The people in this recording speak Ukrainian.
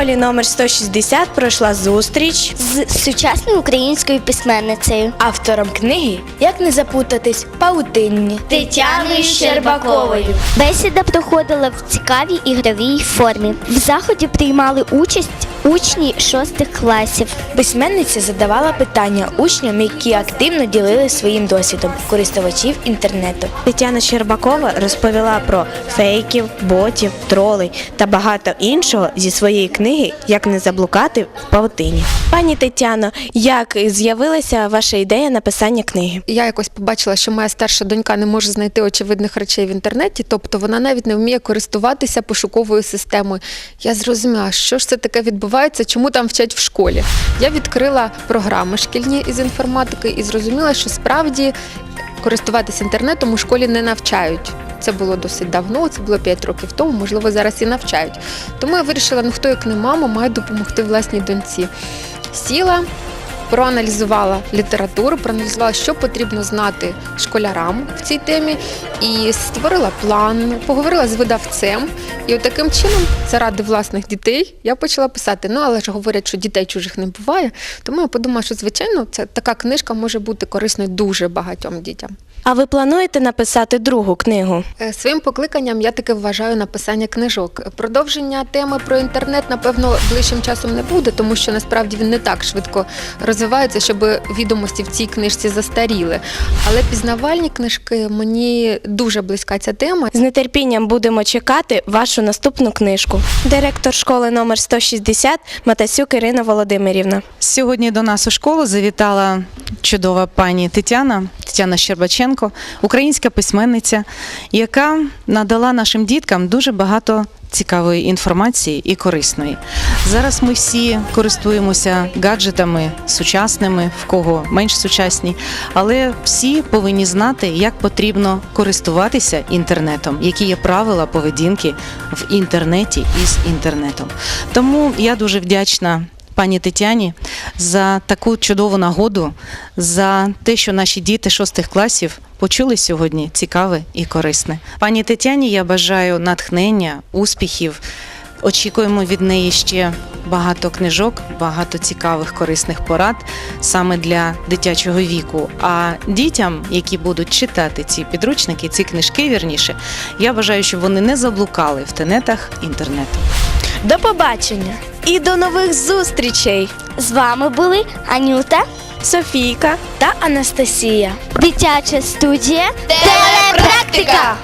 школі номер 160 пройшла зустріч з сучасною українською письменницею. автором книги Як не запутатись паутинні. Тетяною Щербаковою. Бесіда проходила в цікавій ігровій формі. В заході приймали участь учні шостих класів. Письменниця задавала питання учням, які активно ділили своїм досвідом користувачів інтернету. Тетяна Щербакова розповіла про фейків, ботів, тролей та багато іншого зі своєї книги Як не заблукати в паутині. Пані Тетяно, як з'явилася ваша ідея написання книги? Я якось побачила, що моя старша донька не може знайти очевидних речей в інтернеті, тобто вона навіть не вміє користуватися пошуковою системою. Я зрозуміла, що ж це таке відбувається, чому там вчать в школі. Я відкрила програми шкільні із інформатики і зрозуміла, що справді користуватися інтернетом у школі не навчають. Це було досить давно, це було 5 років тому, можливо, зараз і навчають. Тому я вирішила, ну хто як не мама, має допомогти власній доньці. Сіла, проаналізувала літературу, проаналізувала, що потрібно знати школярам в цій темі, і створила план, поговорила з видавцем. І от таким чином, заради власних дітей, я почала писати. Ну, але ж говорять, що дітей чужих не буває. Тому я подумала, що звичайно, це така книжка може бути корисною дуже багатьом дітям. А ви плануєте написати другу книгу? Е, Своїм покликанням я таки вважаю написання книжок. Продовження теми про інтернет, напевно, ближчим часом не буде, тому що насправді він не так швидко розвивається, щоб відомості в цій книжці застаріли. Але пізнавальні книжки мені дуже близька ця тема. З нетерпінням будемо чекати вашу наступну книжку. Директор школи номер 160 Матасюк Ірина Володимирівна. Сьогодні до нас у школу завітала чудова пані Тетяна, Тетяна Щербаченко, українська письменниця, яка надала нашим діткам дуже багато цікавої інформації і корисної. Зараз ми всі користуємося гаджетами сучасними, в кого менш сучасні, але всі повинні знати, як потрібно користуватися інтернетом, які є правила поведінки в інтернеті і з інтернетом. Тому я дуже вдячна пані Тетяні за таку чудову нагоду, за те, що наші діти шостих класів почули сьогодні цікаве і корисне. Пані Тетяні я бажаю натхнення, успіхів. Очікуємо від неї ще багато книжок, багато цікавих корисних порад саме для дитячого віку. А дітям, які будуть читати ці підручники, ці книжки вірніше, я бажаю, щоб вони не заблукали в тенетах інтернету. До побачення і до нових зустрічей! З вами були Анюта, Софійка та Анастасія. дитяча студія Телепрактика.